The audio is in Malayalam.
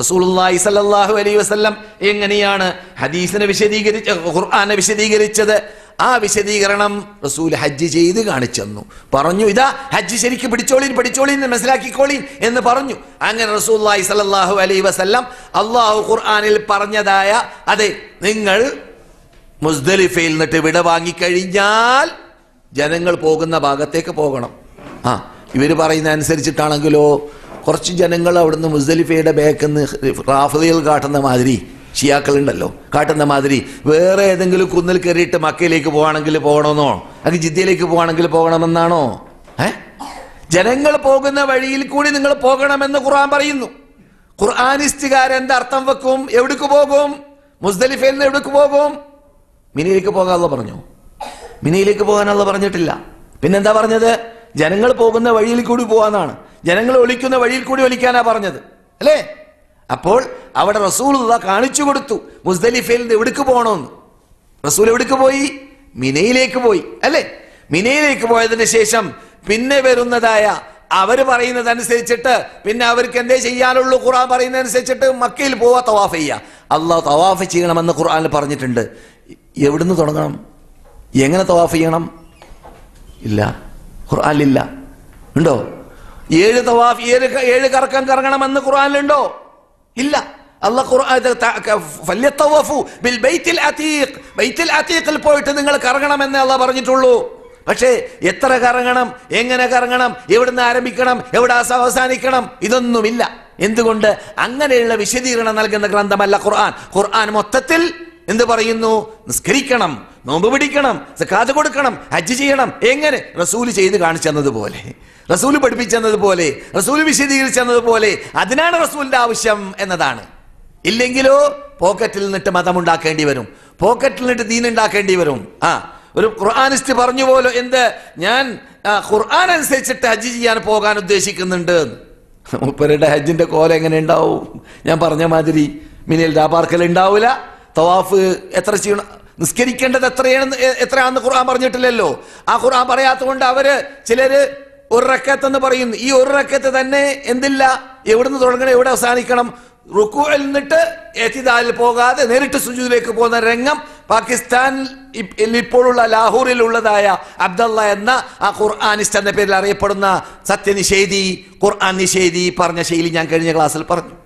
റസൂലുള്ളാഹി സല്ലല്ലാഹു അലൈഹി വസല്ലം എങ്ങനെയാണ് ഹദീസിനെ വിശദീകരിച്ച ഖുർആനെ വിശദീകരിച്ചത്? ആ വിശദീകരണം റസൂൽ ഹജ്ജ് ചെയ്ത് കാണിച്ചെന്നു പറഞ്ഞു ഇതാ ഹജ്ജ് ശരിക്ക് പിടിച്ചോളീൻ പിടിച്ചോളീൻ എന്ന് മനസ്സിലാക്കിക്കോളീൻ എന്ന് പറഞ്ഞു. അങ്ങനെ റസൂലുള്ളാഹി സ്വല്ലല്ലാഹു അലൈ വസല്ലം അള്ളാഹു ഖുർആാനിൽ പറഞ്ഞതായ അതെ നിങ്ങൾ മുസ്ദലിഫയിൽ നിന്നിട്ട് വിട വാങ്ങിക്കഴിഞ്ഞാൽ ജനങ്ങൾ പോകുന്ന ഭാഗത്തേക്ക് പോകണം. ആ ഇവർ പറയുന്ന അനുസരിച്ചിട്ടാണെങ്കിലോ കുറച്ച് ജനങ്ങൾ അവിടുന്ന് മുസ്ദലിഫയുടെ ബേക്കെന്ന് റാഫതയിൽ കാട്ടുന്ന മാതിരി ഷിയാക്കളുണ്ടല്ലോ. കാട്ടുന്ന മാതിരി വേറെ ഏതെങ്കിലും കുന്നിൽ കയറിയിട്ട് മക്കയിലേക്ക് പോകണമെങ്കിൽ പോകണമെന്നോ അത് ജിദ്ദയിലേക്ക് പോകണമെങ്കിൽ പോകണമെന്നാണോ? ഏ? ജനങ്ങൾ പോകുന്ന വഴിയിൽ കൂടി നിങ്ങൾ പോകണമെന്ന് ഖുർആൻ പറയുന്നു. ഖുർആാനിസ്റ്റുകാരെന്ത് അർത്ഥം വെക്കും? എവിടേക്ക് പോകും? മുസ്ദലിഫയിൽ നിന്ന് എവിടേക്ക് പോകും? മിനിയിലേക്ക് പോകാനുള്ള പറഞ്ഞു. മിനിയിലേക്ക് പോകാനുള്ള പറഞ്ഞിട്ടില്ല. പിന്നെന്താ പറഞ്ഞത്? ജനങ്ങൾ പോകുന്ന വഴിയിൽ കൂടി പോവാന്നാണ്. ജനങ്ങൾ ഒലിക്കുന്ന വഴിയിൽ കൂടി ഒലിക്കാനാ പറഞ്ഞത്. അല്ലേ? അപ്പോൾ അവിടെ റസൂൽ കാണിച്ചു കൊടുത്തു. മുസ്ദലിഫയിൽ നിന്ന് എവിടേക്ക് പോകണമെന്ന് റസൂൽ എവിടേക്ക് പോയി? മിനയിലേക്ക് പോയി. അല്ലേ? മിനയിലേക്ക് പോയതിന് ശേഷം പിന്നെ വരുന്നതായ അവർ പറയുന്നത് അനുസരിച്ചിട്ട് പിന്നെ അവർക്ക് എന്തേ ചെയ്യാനുള്ളൂ? ഖുർആൻ പറയുന്നത് അനുസരിച്ചിട്ട് മക്കയിൽ പോവാ തവാഫ് ചെയ്യുക അള്ളാഹ് തവാഫ് ചെയ്യണമെന്ന് ഖുർആനിൽ പറഞ്ഞിട്ടുണ്ട്. എവിടുന്ന് തുടങ്ങണം? എങ്ങനെ തവാഫ് ചെയ്യണം? ഇല്ല. ഖുർആനിലില്ല. ഉണ്ടോ? ഏഴ് തവാഫ് ഏഴ് ഏഴ് കറക്കം കറങ്ങണമെന്ന് ഖുർആാനിലുണ്ടോ? ഇല്ല. അള്ളാഹുൽ പോയിട്ട് നിങ്ങൾ കറങ്ങണമെന്ന് അള്ളാഹ് പറഞ്ഞിട്ടുള്ളൂ. പക്ഷേ എത്ര കറങ്ങണം എങ്ങനെ കറങ്ങണം എവിടുന്ന് ആരംഭിക്കണം എവിടെ അവസാനിക്കണം ഇതൊന്നുമില്ല. എന്തുകൊണ്ട്? അങ്ങനെയുള്ള വിശദീകരണം നൽകുന്ന ഗ്രന്ഥമല്ല ഖുർആൻ. ഖുർആൻ മൊത്തത്തിൽ എന്ത് പറയുന്നു? നിസ്കരിക്കണം. നോമ്പ് പിടിക്കണം സക്കാത്ത് കൊടുക്കണം ഹജ്ജ് ചെയ്യണം. എങ്ങനെ? റസൂൽ ചെയ്ത് കാണിച്ചു തന്നതുപോലെ റസൂൽ പഠിപ്പിച്ചെന്നതുപോലെ റസൂൽ വിശദീകരിച്ചെന്നതുപോലെ അതിനാണ് റസൂലിന്റെ ആവശ്യം എന്നതാണ്. ഇല്ലെങ്കിലോ പോക്കറ്റിൽ നിന്നിട്ട് മതമുണ്ടാക്കേണ്ടി വരും. പോക്കറ്റിൽ നിന്നിട്ട് ദീൻ ഉണ്ടാക്കേണ്ടി വരും. ആ ഒരു ഖുർആാനിസ്റ്റ് പറഞ്ഞു പോലോ എന്ത്? ഞാൻ ഖുർആൻ അനുസരിച്ചിട്ട് ഹജ്ജ് ചെയ്യാൻ പോകാൻ ഉദ്ദേശിക്കുന്നുണ്ട്. മുപ്പരുടെ ഹജ്ജിന്റെ കോല എങ്ങനെ ഉണ്ടാവും? ഞാൻ പറഞ്ഞ മാതിരി മിനിൽ രാപാർക്കൽ ഉണ്ടാവില്ല തവാഫ് എത്ര ചെയ്യണം? നിസ്കരിക്കേണ്ടത് എത്രയാണ് എത്രയാണെന്ന് ഖുർആൻ പറഞ്ഞിട്ടില്ലല്ലോ. ആ ഖുർആൻ പറയാത്തതുകൊണ്ട് അവർ ചിലര് ഒരു റക്കത്ത് എന്ന് പറയുന്നു. ഈ ഒരു റക്കത്ത് തന്നെ എന്തില്ല? എവിടുന്ന് തുടങ്ങണം? എവിടെ അവസാനിക്കണം? റുക്കുവിൽ നിന്നിട്ട് എത്തിദാലിൽ പോകാതെ നേരിട്ട് സുജൂദിലേക്ക് പോകുന്ന രംഗം പാകിസ്ഥാൻ ഇപ്പോഴുള്ള ലാഹോറിലുള്ളതായ അബ്ദുള്ള എന്ന ആ ഖുർആാനിസ്റ്റ് എന്ന പേരിൽ അറിയപ്പെടുന്ന സത്യനിഷേധി ഖുർആൻ നിഷേധി പറഞ്ഞ ശൈലി ഞാൻ കഴിഞ്ഞ ക്ലാസ്സിൽ പറഞ്ഞു.